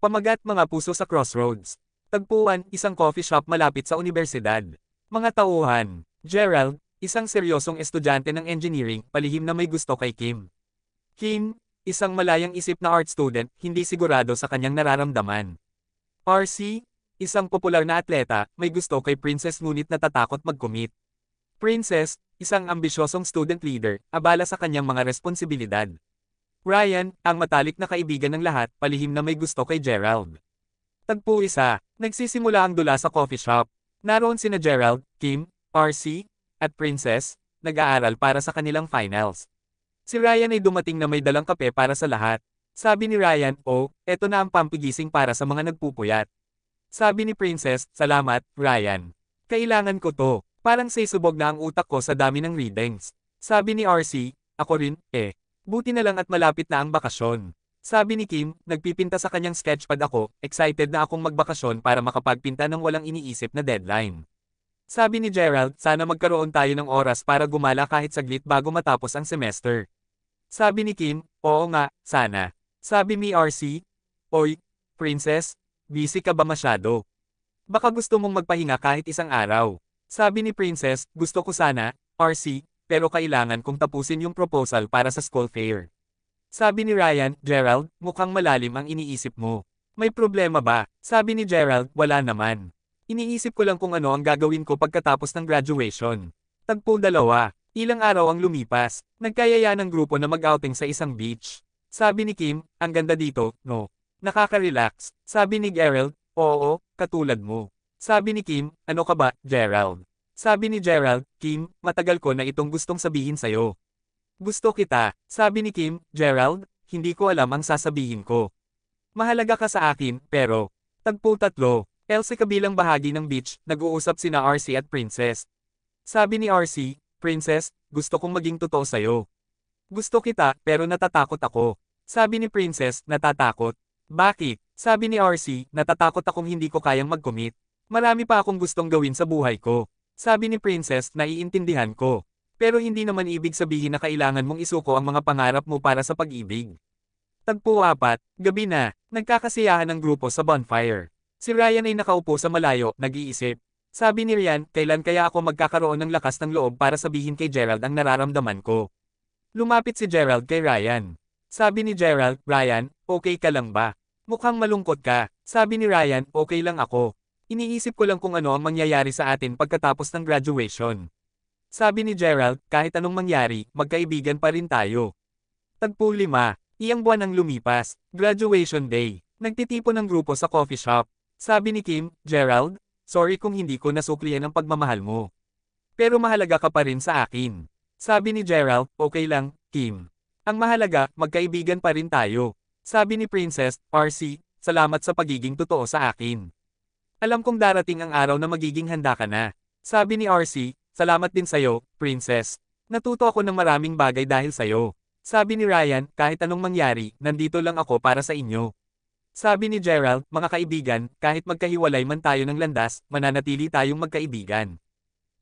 Pamagat mga puso sa crossroads. Tagpuan, isang coffee shop malapit sa universidad. Mga tauhan, Gerald, isang seryosong estudyante ng engineering, palihim na may gusto kay Kim. Kim, isang malayang isip na art student, hindi sigurado sa kanyang nararamdaman. RC, isang popular na atleta, may gusto kay Princess ngunit natatakot mag-commit. Princess, isang ambisyosong student leader, abala sa kanyang mga responsibilidad. Ryan, ang matalik na kaibigan ng lahat, palihim na may gusto kay Gerald. Tagpo isa, nagsisimula ang dula sa coffee shop. Naroon sina Gerald, Kim, RC, at Princess, nag-aaral para sa kanilang finals. Si Ryan ay dumating na may dalang kape para sa lahat. Sabi ni Ryan, oh, eto na ang pampigising para sa mga nagpupuyat. Sabi ni Princess, salamat, Ryan. Kailangan ko to. Parang say subog na ang utak ko sa dami ng readings. Sabi ni RC, ako rin, eh. Buti na lang at malapit na ang bakasyon. Sabi ni Kim, nagpipinta sa kanyang sketchpad ako, excited na akong magbakasyon para makapagpinta ng walang iniisip na deadline. Sabi ni Gerald, sana magkaroon tayo ng oras para gumala kahit saglit bago matapos ang semester. Sabi ni Kim, oo nga, sana. Sabi ni RC, Oy, princess, busy ka ba masyado? Baka gusto mong magpahinga kahit isang araw. Sabi ni princess, gusto ko sana, RC, pero kailangan kong tapusin yung proposal para sa school fair. Sabi ni Ryan, Gerald, mukhang malalim ang iniisip mo. May problema ba? Sabi ni Gerald, wala naman. Iniisip ko lang kung ano ang gagawin ko pagkatapos ng graduation. Tagpo dalawa. Ilang araw ang lumipas. Nagkayaya ng grupo na mag-outing sa isang beach. Sabi ni Kim, ang ganda dito, no? Nakaka-relax. Sabi ni Gerald, oo, katulad mo. Sabi ni Kim, ano ka ba, Gerald? Sabi ni Gerald, Kim, matagal ko na itong gustong sabihin sa'yo. Gusto kita, sabi ni Kim, Gerald, hindi ko alam ang sasabihin ko. Mahalaga ka sa akin, pero, tagpo tatlo, Elsie kabilang bahagi ng beach, nag-uusap sina RC at Princess. Sabi ni RC, Princess, gusto kong maging totoo sa'yo. Gusto kita, pero natatakot ako. Sabi ni Princess, natatakot. Bakit? Sabi ni RC, natatakot akong hindi ko kayang mag-commit. Marami pa akong gustong gawin sa buhay ko. Sabi ni Princess, naiintindihan ko. Pero hindi naman ibig sabihin na kailangan mong isuko ang mga pangarap mo para sa pag-ibig. Tagpo apat, gabi na, nagkakasiyahan ng grupo sa bonfire. Si Ryan ay nakaupo sa malayo, nag-iisip. Sabi ni Ryan, kailan kaya ako magkakaroon ng lakas ng loob para sabihin kay Gerald ang nararamdaman ko. Lumapit si Gerald kay Ryan. Sabi ni Gerald, Ryan, okay ka lang ba? Mukhang malungkot ka. Sabi ni Ryan, okay lang ako. Iniisip ko lang kung ano ang mangyayari sa atin pagkatapos ng graduation. Sabi ni Gerald, kahit anong mangyari, magkaibigan pa rin tayo. Tagpo lima, iyang buwan ang lumipas, graduation day. Nagtitipon ng grupo sa coffee shop. Sabi ni Kim, Gerald, sorry kung hindi ko nasuklihan ang pagmamahal mo. Pero mahalaga ka pa rin sa akin. Sabi ni Gerald, okay lang, Kim. Ang mahalaga, magkaibigan pa rin tayo. Sabi ni Princess, RC, salamat sa pagiging totoo sa akin. Alam kong darating ang araw na magiging handa ka na. Sabi ni RC, Salamat din sa'yo, Princess. Natuto ako ng maraming bagay dahil sa'yo. Sabi ni Ryan, kahit anong mangyari, nandito lang ako para sa inyo. Sabi ni Gerald, mga kaibigan, kahit magkahiwalay man tayo ng landas, mananatili tayong magkaibigan.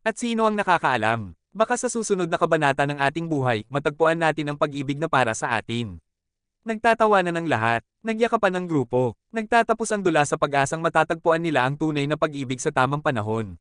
At sino ang nakakaalam? Baka sa susunod na kabanata ng ating buhay, matagpuan natin ang pag-ibig na para sa atin. Nagtatawanan ng lahat, nagyakapan ng grupo, nagtatapos ang dula sa pag-asang matatagpuan nila ang tunay na pag-ibig sa tamang panahon.